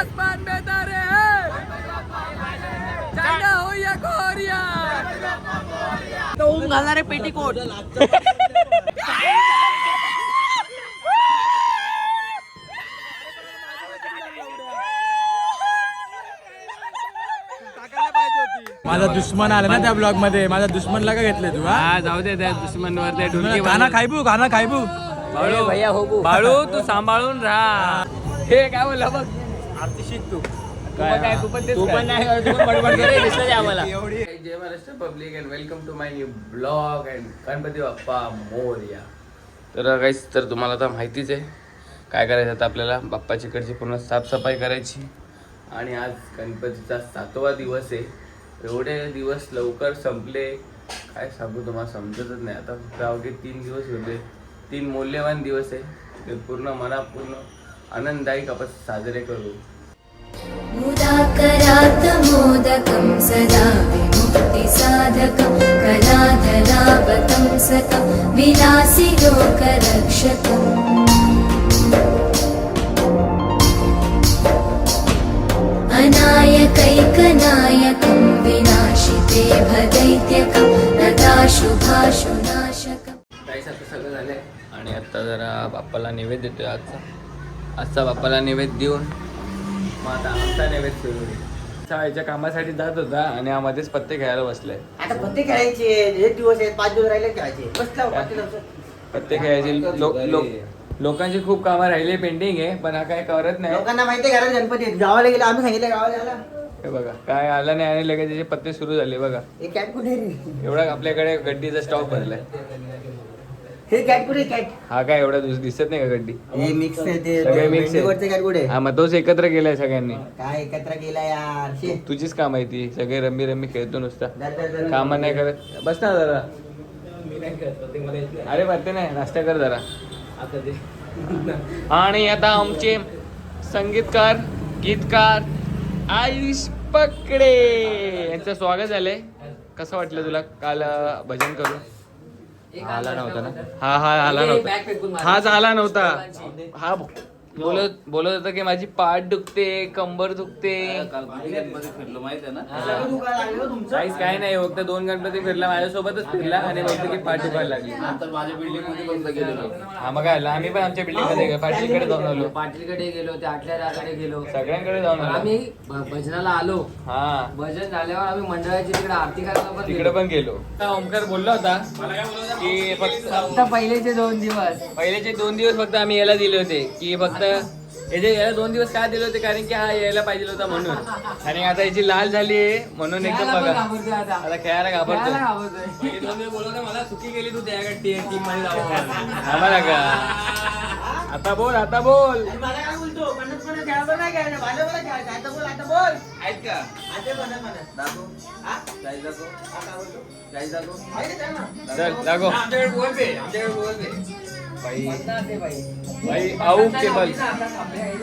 आसमान में तारे हैं। चांदा हो या कोरिया तो घालणार पेटीकोट माझा दुश्मन आला ना त्या ब्लॉगमध्ये. माझा दुश्मनला का घेतले तू हा? जाऊ दे त्या दुश्मनवर ते ढुलकी खाना खायबू खाना खायबू. बाळू भैया हो बाळू तू सांभाळून राहा. हे काय बोलला बघ? आरती शिक तू काय काय तू पण तू पण नाही तू पण बडबड करे दिसलं आम्हाला. जय Maharashtra public and welcome to my new blog and Ganpati Bappa Morya. तर काहीच तर तुम्हाला आता माहितीच आहे. काय करायचं आता आपल्याला? बाप्पाची इकडची पूर्ण साफसफाई करायची. आणि आज गणपतीचा सातवा दिवस आहे. एवढे दिवस लवकर संपले. काय सांगू तुम्हाला समजतच नाही. आता फक्त अवघे तीन दिवस होते. तीन मौल्यवान दिवस आहे. ते पूर्ण मनापूर्ण आनंददायक आपण साजरे करू. मुदाकरात् मोदकं सदा विमुक्तिसाधकं कलाधरावतं सकं विलासि लोकरक्षकम्। अनायकैकनायकं विनाशिते भदैत्यकं नताशुभाशुनाशकम् काहीच आता सगळं झालंय. आणि आता जरा बाप्पाला नैवेद्य देतोय आजचा. आजचा बाप्पाला नैवेद्य देऊन मग आता आमचा नैवेद्य सुरू होईल. शाळेच्या कामासाठी जात होता आणि हा मध्येच पत्ते खेळायला बसलाय आता पत्ते खेळायचे एक दिवस आहेत पाच दिवस राहिले खेळायचे. बसला पत्ते खेळायचे लोक लोक लोकांची खूप कामं राहिले पेंडिंग आहे पण हा काय करत नाही. लोकांना माहिती आहे घरात गणपती आहेत. गावाला गेला आम्ही सांगितलं गावाला आला. हे बघा काय आलं नाही आणि लगेच त्याचे पत्ते सुरू झाले बघा. हे कॅट कुठे आहे रे? एवढा आपल्याकडे गड्डीचा स्टॉक भरलाय हे कॅट कुठे कॅट? हा काय एवढा दिसत नाही का गड्डी? हे मिक्स आहे ते सगळे mix आहे. कॅट कुठे? हा मग तोच एकत्र केलाय सगळ्यांनी. काय एकत्र केला यार? शे. तुझीच काम आहे ती सगळे रम्मी रम्मी खेळतो नुसता. दर- दर- दर- काम नाही करत. बस ना जरा. अरे पत्ते नाही नाश्ता कर जरा. आणि आता आमचे संगीतकार गीतकार आयुष पकडे. यांचं स्वागत झालंय. कसं वाटलं तुला? काल अं, भजन करून? आला नव्हता ना? हा हा आला नव्हता. हाच आला नव्हता. हा बोलत बोलत होता की माझी पाठ दुखते कंबर दुखते. सगळं दुखायला लागलं हो. तुमचं? काहीच काय नाही फक्त दोन गणपती फिरला माझ्यासोबतच फिरला आणि बोलतो की पाठ दुखायला लागली. हा. मग आलं? आम्ही पण आमच्या बिल्डिंगमध्ये पाटीलकडे जाऊन आलो. पाटीलकडे गेलो ते आटल्याकडे गेलो. सगळ्यांकडे जाऊन आलो. आम्ही भजनाला आलो. हा. भजन झाल्यावर आम्ही मंडळाची तिकडे आरती करायला तिकडे गेलो. पण गेलो. ओमकार बोलला होता की फक्त पहिलेचे दोन दिवस. पहिलेचे दोन दिवस फक्त आम्ही याला दिले होते की फक्त याचे याला दोन दिवस काय दिले होते? कारण की हा यायला पाहिजे होता म्हणून. आणि आता याची लाल झाली आहे म्हणून एकदम खेळायला बघा. आता. खेळायला खेळायला घाबरतो मला चुकी केली तू त्या टीममध्ये आम्हाला का? आता बोल आता बोल. मला काय बोलतो? पन्नास पन्नास खेळायचं नाही काय माझ्या मला खेळायचं. आता बोल आता बोल. आहेत का? आता पन्नास पन्नास दाखव. जायचं दाखव. जायचं दाखव. चल दाखव. आमच्याकडे बोल बे आमच्याकडे बोल बे. बाई पन्नास आहे बाई बाई आऊ केबल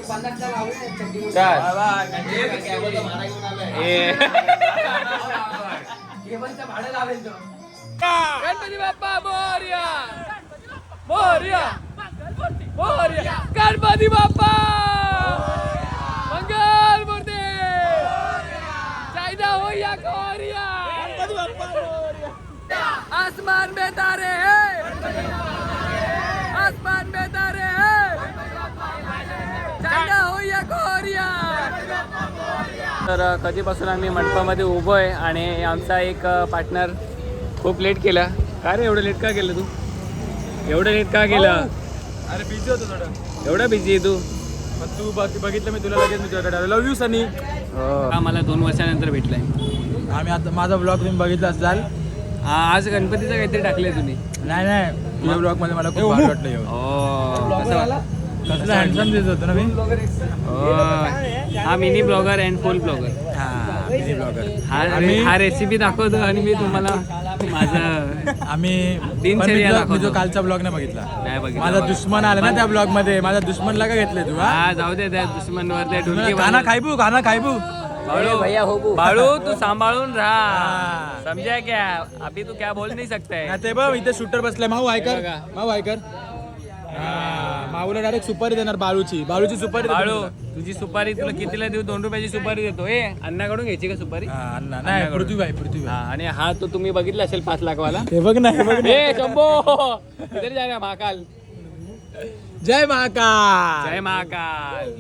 पन्नासचा लावू आहे चड्डी चाल ए केबलचं भाडं लावेल तो गणपती बाप्पा मोर्या मोर्या मोर्या गणपती बाप्पा मंगल मूर्ती चाइना हो या कोरिया तर कधीपासून आम्ही मंडपामध्ये उभो आहे आणि आमचा एक पार्टनर खूप लेट केला. का रे एवढं लेट का केलं तू? एवढं लेट का केलं? अरे बिझी होतो थोडं. एवढा बिझी आहे तू? पण तू बघ- बघितलं मी तुला लगेच मी तुझ्याकडे लव यू सनी हा. मला दोन वर्षानंतर भेटलाय. आम्ही आता माझा ब्लॉग तुम्ही बघितला असाल? आज गणपतीचं काहीतरी टाकलंय तुम्ही. नाही नाही. तुझ्या ब्लॉगमध्ये मला खूप वाटलं. ओ कसं हँडसम दिसत होतं ना मी? ओ, हा mini blogger and full blogger हा मिनी ब्लॉगर. हा आम्ही हा रेसिपी दाखवतो आणि मी तुम्हाला माझं आम्ही दिनचर्या पण मी तुझा- मी दाखवतो. जो कालचा ब्लॉग नाही बघितला. नाही बघितला. माझा दुश्मन आला ना त्या ब्लॉगमध्ये. माझा दुश्मनला का घेतले तू हा? हा जाऊ दे त्या दुश्मनवर ते ढुलकी खाना बांधून. खायबू खाना खायबू. बाळू भैया हो बाळू तू सांभाळून राहा. हा. समजा क्या? अभी तू क्या बोल नहीं सकता? है ते बघ इथे शूटर बसलाय. माऊ ऐकर. माऊ ऐकर माऊला डायरेक्ट सुपारी देणार बाळूची. बाळूची सुपारी बाळू. तुझी सुपारी तुला कितीला देऊ? दोन रुपयाची सुपारी देतो. ए अण्णाकडून घ्यायची का सुपारी? हा, अण्णा नाही पृथ्वीबाई हा पृथ्वीबाई आणि हा तो तुम्ही बघितला असेल पाच लाख वाला हे बघ ना हे बघ ना. ए शंभो! किती जागा महाकाल. जय महाकाल. जय महाकाल.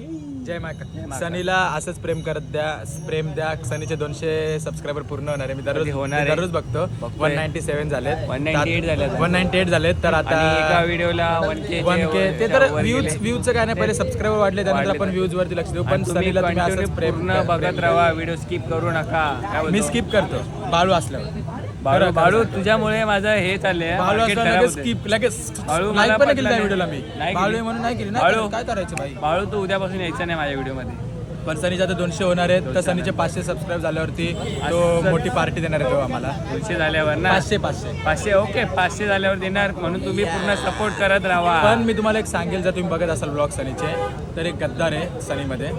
जय महाकाल सनीला असंच प्रेम करत द्या प्रेम द्या. सनीचे दोनशे सबस्क्रायबर पूर्ण होणार आहे. मी दररोज होणार? दररोज बघतो. वन नाईन्टी सेव्हन झालेत. 198 झालेत. वन नाईन्टी एट झालेत तर आणि एका आता व्हिडिओला वन के वन के ते तर व्ह्यूज व्ह्यूजचं काय नाही पहिले सबस्क्रायबर वाढले त्यानंतर आपण. व्ह्यूज वरती लक्ष देऊ. पण सनीला तुम्ही असंच प्रेम बघत राहा. व्हिडिओ स्किप करू नका. मी? स्किप करतो. बाळू असल्यावर. बाळू बाळू तुझ्यामुळे माझं हे चाललंय बाळू market असल्यावर खराब लगेच होतंय. लगेच बाळू पण नाही केली पटलं त्या नाही. व्हिडिओला मी नाही बाळू केली. म्हणून नाही केली नाही बाळू. काय करायचं भाई बाळू तू उद्यापासून यायचा नाही माझ्या व्हिडिओमध्ये पण सनीचे आता दोनशे होणार आहेत. तर सनीचे पाचशे सबस्क्राईब झाल्यावरती तो मोठी पार्टी देणार आहे तो आम्हाला. दोनशे झाल्यावर ना? पाचशे पाचशे. पाचशे ओके पाचशे झाल्यावर देणार. म्हणून तुम्ही पूर्ण सपोर्ट करत राहा. पण मी तुम्हाला एक सांगेल जर तुम्ही बघत असाल ब्लॉग सनीचे तर एक गद्दार आहे सनीमध्ये.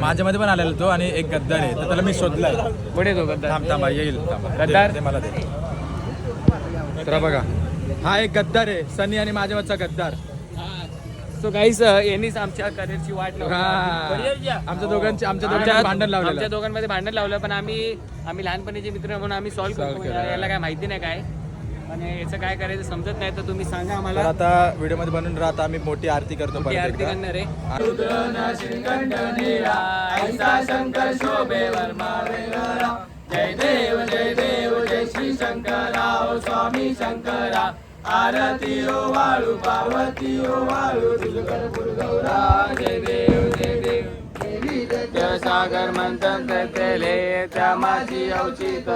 माझ्यामध्ये पण आलेला तो आणि एक गद्दार आहे. तर त्याला मी शोधलाय. पुढे तो गद्दार. थांब थांबा येईल. थांबा. गद्दार? दे- दे मला दे. तर बघा. हा एक गद्दार आहे सनी आणि माझ्यावरचा गद्दार. सो गाईस यांनीच आमच्या करिअरची वाट लावली. हा. आमच्या दोघांची आमच्या आमच्या दोघांची भांडण आमच्या लावलेलं दोघांमध्ये भांडण लावलं पण आम्ही आम्ही लहानपणीचे मित्र म्हणून आम्ही सॉल्व्ह करतो. याला काय माहिती नाही काय आणि याचं काय करायचं समजत नाही तर तुम्ही सांगा आम्हाला आता व्हिडिओमध्ये बनून राहता आम्ही मोठी आरती करतो मोठी आरती. करणार आहे जय देव जय देव जय श्री शंकरा स्वामी शंकरा आरती ओ वाळू पार्वती ओ वाळू तुझकर गौरा जय देव जय देव. सागर मंथन तेले त्या माझी अवचित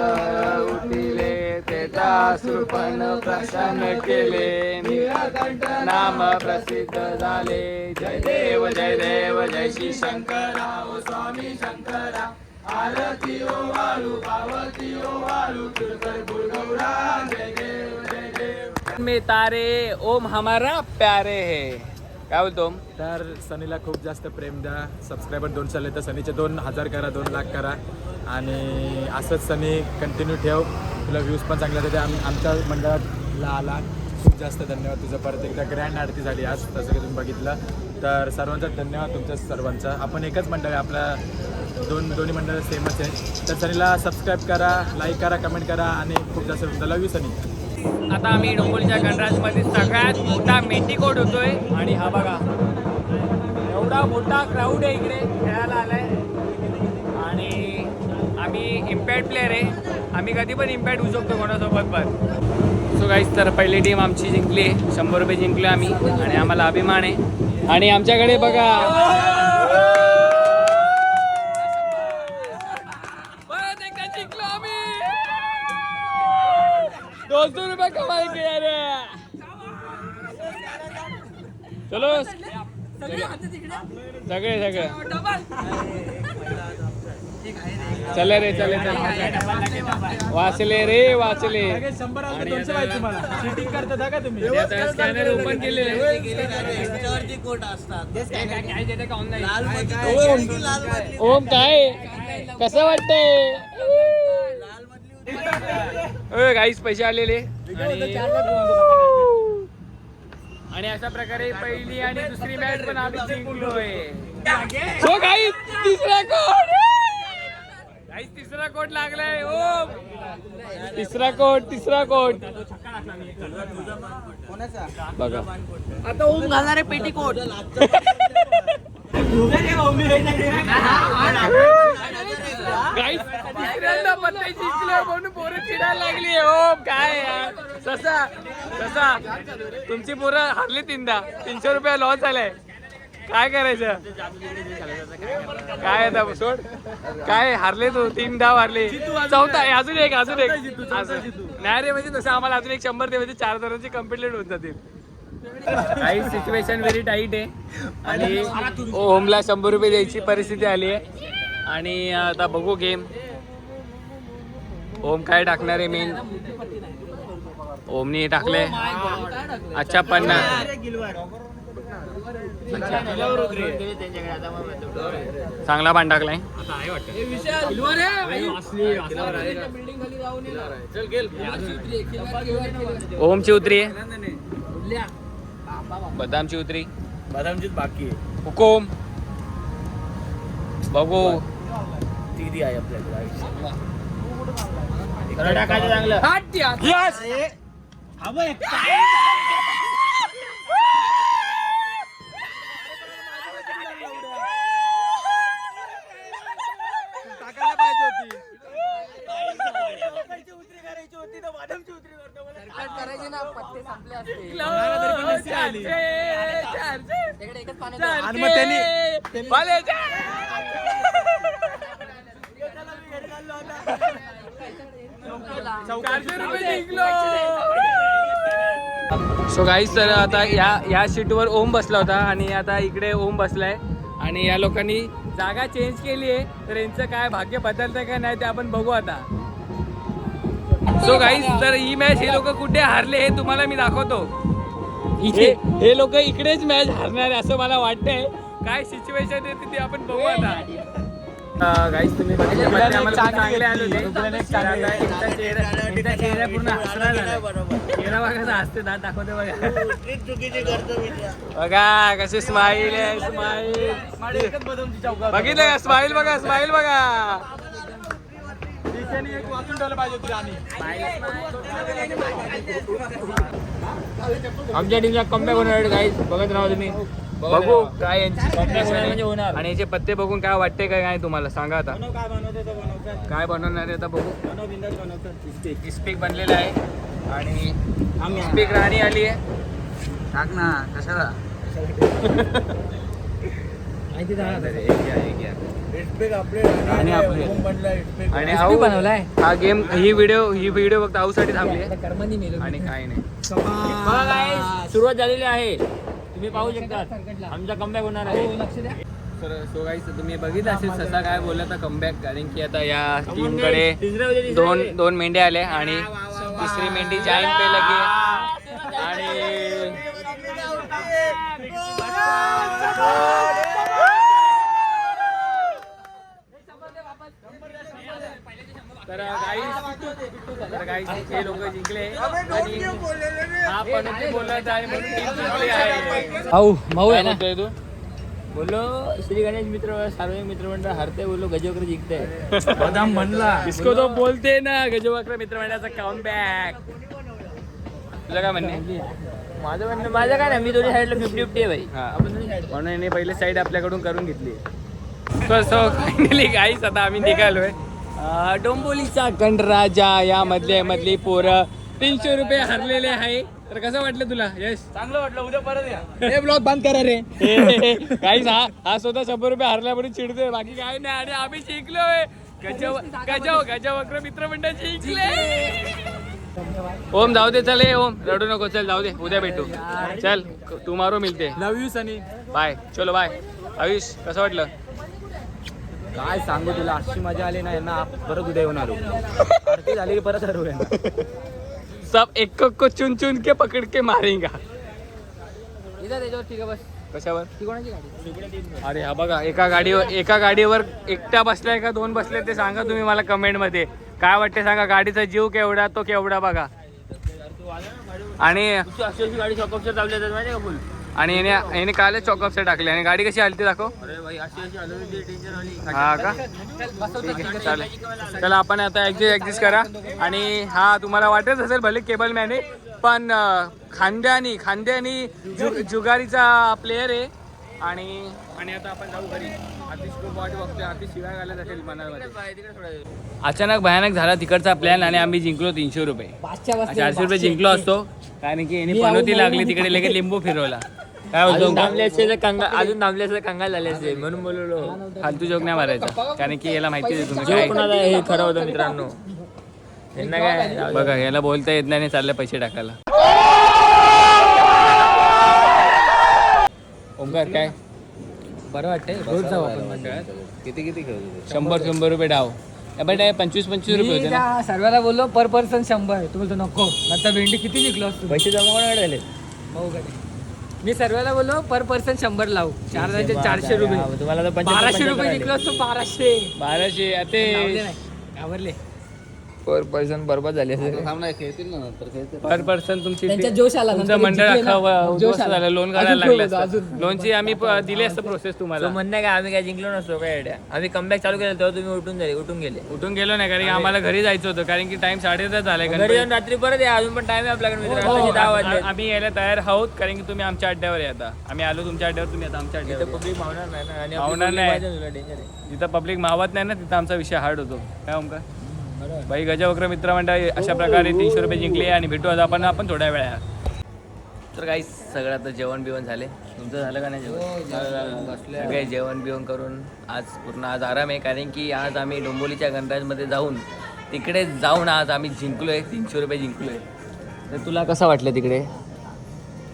उठिले ते दासृपण प्रसन्न केले. निराकंठ नाम प्रसिद्ध झाले. जय देव जय देव जय श्री शंकरा ओ स्वामी शंकरा. आरती ओ वाळू पार्वती में तारे ओम हमारा प्यारे है। काय बोलतो हो तर सनीला खूप जास्त प्रेम द्या. सबस्क्रायबर दोन चालले तर सनीचे दोन हजार करा दोन लाख करा. आणि असंच सनी कंटिन्यू ठेव. तुला व्ह्यूज पण चांगले देते. आम्ही आमच्या मंडळाला आला खूप जास्त धन्यवाद तुझं. परत एकदा ग्रँड आरती झाली आज तसं की तुम्ही बघितलं. तर सर्वांचा धन्यवाद तुमच्या सर्वांचा. आपण एकच मंडळ आहे आपला दोन दोन्ही मंडळ सेमच आहे. तर सनीला सबस्क्राईब करा लाईक करा कमेंट करा. आणि खूप जास्त लव यू सनी. आता आम्ही डोंबोलीच्या गणराजमध्ये सगळ्यात मोठा मेंढीकोट होतोय. आणि हा बघा एवढा मोठा क्राऊड आहे इकडे खेळायला आलाय. आणि आम्ही इम्पॅक्ट प्लेअर आहे. आम्ही कधी पण इम्पॅक्ट होऊ शकतो कोणासोबत पण. सो गाईज तर पहिली टीम आमची जिंकली. आहे शंभर रुपये जिंकले आम्ही आणि आम्हाला अभिमान आहे. आणि आमच्याकडे बघा. चलो सगळे सगळे चले रे चले चले. वाचले रे वाचले. शंभर दोनशे पाहिजे तुम्हाला. चिटिंग करता का तुम्ही? स्कॅनर ओपन केले ओम. काय कसं वाटतंय? गाईस पैसे आलेले. आणि आणि अशा प्रकारे पहिली आणि दुसरी मॅच पण आम्ही जिंकलोय. सो गाईस तिसरा कोट! गाईस तिसरा कोट लागलाय. ओम तिसरा कोट तिसरा कोट. बघा. आता ओम घालणार आहे पेटीकोट पत्ते जिंकले म्हणून पोरं चिडायला लागली. ओम काय यार. ससा ससा तुमची पोरं हरली तीनदा. तीनशे रुपये लॉस झालाय काय करायचं? काय आता सोड. काय हारले तू? तीन डाव हारले. चौथा आहे, अजून एक अजून एक. नाही रे म्हणजे तसं आम्हाला अजून एक शंभर दे म्हणजे चार जणांची कंप्लीट होऊन जातील. काही सिच्युएशन व्हेरी टाईट आहे. आणि ओमला शंभर रुपये द्यायची परिस्थिती आली आहे. आणि आता बघू गेम. ओम काय टाकणार आहे मेन ओमनी टाकले अच्छा पन्नास. चांगला पान टाकलाय. ओमची उतरी आहे. बदामची उतरी बदामचीच बाकी हुकुम. बघू. ती ती आहे आपल्याकडे टाकायचं चांगलं. नसती आली. आणि मग त्यांनी सो गाईज तर आता या या सीटवर ओम बसला होता आणि आता इकडे ओम बसलाय. आणि या लोकांनी जागा चेंज केली आहे. तर यांचं काय भाग्य बदलतं का नाही ते आपण बघू आता. सो गाईज तर ही मॅच हे लोक कुठे हारले हे तुम्हाला मी दाखवतो. इथे. हे लोक इकडेच मॅच हारणार असं मला वाटतंय. काय सिच्युएशन आहे ते आपण बघू आता. गाईज तुम्ही चेहरा पूर्ण हसरा चेहरा बघा हसते दात दाखवते बघा. बघा कसे स्माईल आहे स्माईल बघितलं का स्माईल बघा स्माईल बघा. आमच्या टीमचा कमबॅक होणार गाईज बघत राहा तुम्ही. बघू. काय यांची म्हणजे होणार. आणि याचे पत्ते बघून काय वाटते काय काय तुम्हाला? सांगा आता. काय बनवतो तो बनवतात काय बनवणार आहे आता बघू. बनव बिंदास बनवतात इस्पीक बनलेला आहे. आणि इस्पीक राणी आली आहे. टाक ना कशाला? आणि आपले आणि SP आऊ बनवलाय? हा गेम ही व्हिडिओ ही व्हिडिओ फक्त आऊसाठी थांबली आहे. आणि काय नाही. बघा guys, सुरुवात झालेली आहे. तुम्ही पाहू शकता आमचा कमबॅक होणार आहे. तर सो गाईस तुम्ही बघितलं असेल ससा काय बोलला कमबॅक कारण की आता या टीमकडे दोन दोन मेंढ्या आल्या आणि तिसरी मेंढी जाईन पे लगे आणि तर गाईस तर गाईस हे लोक जिंकले. आणि हा पण बोलला आणि म्हणून टीम जिंकली आहे. भाऊ भाऊ आहे ना? तू? बोललो श्री गणेश मित्र सार्वजनिक मित्रमंडळ हरते बोललो गजवकर जिंकते. बदाम म्हणला. इसको तो बोलते ना गजवाक्र मित्रमंडळाचा कम बॅक तुझं काय म्हणणे? माझं म्हणणं माझं काय नाही मी दोन्ही साईडला फिफ्टी फिफ्टी आहे भाई. हा. म्हणून पहिले साईड आपल्याकडून करून घेतली. सो सो फायनली गाईस आता आम्ही निघालोय. डोंबोलीचा गणराजा या मधले मधली पोरं. तीनशे रुपये हरलेले आहे. तर कसं वाटलं तुला? यश चांगलं वाटलं. उद्या परत या. हे ब्लॉग बंद करा रे. काहीच हा हा स्वतः शंभर रुपये हरल्या म्हणून चिडतोय. बाकी काय नाही. आणि आम्ही जिंकलोय गजव गजव गजवक्र मित्रमंडळ जिंकले ओम जाऊ दे चल ए ओम. रडू नको चल जाऊ दे. उद्या भेटू. चल तू मारो मिळते लव यू सनी बाय चलो बाय आयुष कसं वाटलं? काय सांगू तुला? अशी मजा आली ना यांना परत उद्या येऊन आलो. आरती झाली की परत हरवूया. सब एक को चुन चुन के पकड के मारेगा. इथं त्याच्यावर ठीक आहे बस. कशावर? ती कोणाची गाडी? अरे हा बघा एका गाडीवर एका गाडीवर एकटा बसलाय का दोन बसले ते सांगा तुम्ही मला कमेंटमध्ये काय वाटते सांगा गाडीचा जीव केवढा तो केवढा बघा. आणि अशी गाडी शॉकअपच्या चालल्या जातात माहिती का फुल? आणि याने याने कालच चॉकअपचे टाकले. आणि गाडी कशी आली ती दाखव. अरे भाई अशी अशी हलवली टेन्शन आली. हा का? ठीक आहे चालेल. चला आपण आता ऍडजस्ट ऍडजस्ट करा. आणि हा तुम्हाला वाटत असेल भले केबल मॅन आहे पण खांद्यानी खांद्यानी जु जुगारीचा प्लेअर आहे. आणि आणि आता आपण जाऊ घरी. आतिश खूप वाट बघतोय. आतिश शिवाय घालत असेल मनामध्ये. अचानक भयानक झाला तिकडचा प्लॅन आणि आम्ही जिंकलो तीनशे रुपये. चारशे रुपये जिंकलो असतो. कारण की यांनी पनोती लागली तिकडे लगेच लिंबू फिरवला. काय अजून बोलतो तर कंगा अजून तर कंगाल झाले असते. म्हणून बोललो. फालतू जोक नाही मारायचा. कारण की याला माहिती आहे तुम्ही जो काय कोणाला हे खरं होतं मित्रांनो? यांना काय बघा याला बोलता येत नाही आणि चाललंय पैसे टाकायला. ओमकार काय? बरं वाटतंय? रोज जाऊ आपण किती किती शंभर शंभर रुपये डाव. बट पंचवीस पंचवीस रुपये होते ना. सर्वाला बोललो पर पर्सन शंभर. तुम्ही बोलतो नको. नंतर भेंडी किती जिंकलो पैसे जमा कोणाकडे आले? भाऊ कडे मी सर्वाला बोललो पर पर्सन शंभर लावू. चार जणांचे चारशे रुपये. तुम्हाला तर बाराशे रुपये जिंकलो असतो बाराशे. बाराशे ते नाही पर पर्सन बरबाद झाली असेल. पर पर्सन तुमची जोश आला, तुमचं नंतर मंडळ जिंकले ना, अख्खा व- जोश आला. झालं लोन काढायला लागलं असतं. लोनची आम्ही प- दिली असतं प्रोसेस तो तुम्हाला म्हणणं आहे का? आम्ही काय जिंकलो नसतो काय आयडिया आम्ही कमबॅक चालू केलं तेव्हा तुम्ही उठून झाले उठून गेले. उठून गेलो नाही कारण की आम्हाला घरी जायचं होतं कारण की टाइम साडेदहा झालाय घरी गणपती- जाऊन रात्री परत या अजून पण टाइम आहे आपल्याकडे मित्र. हो, आताचे दहा वाजले. आ- आम्ही यायला तयार आहोत कारण की तुम्ही आमच्या अड्ड्यावर आता. आम्ही आलो तुमच्या अड्ड्यावर तुम्ही आता आमच्या अड्ड्यावर पब्लिक मावणार नाही ना आणि मावणार नाही. डेंजर आहे जिथं पब्लिक मावत नाही ना तिथं आमचा विषय हार्ड होतो. काय ओमकार? बाई गजवक्र मित्र मंडळ अशा प्रकारे तीनशे रुपये जिंकले आणि भेटू आज आपण आपण थोड्या वेळात. तर काही सगळं आता जेवण बिवण झाले. तुमचं झालं का नाही जेवण? सगळे जेवण बिवण करून आज पूर्ण आज आराम आहे कारण की आज आम्ही डोंबोलीच्या गणराजमध्ये जाऊन तिकडे जाऊन आज आम्ही जिंकलोय तीनशे रुपये जिंकलोय. तर तुला कसं वाटलं तिकडे?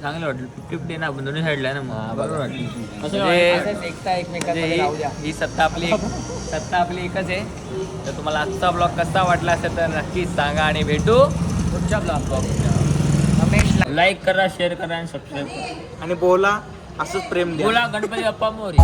चांगलं वाटलं. फिफ्टी फिफ्टी ना आपण दोन्ही साईडला आहे ना बरोबर वाटलं. म्हणजे म्हणजे ही- ही सत्ता आपली एक सत्ता आपली एकच आहे. तर तुम्हाला आजचा ब्लॉग कसा वाटला असेल तर नक्कीच सांगा आणि भेटू पुढच्या ब्लॉग लाईक करा शेअर करा आणि सबस्क्राईब करा. आणि बोला असंच प्रेम द्या. बोला गणपती बाप्पा मोरी.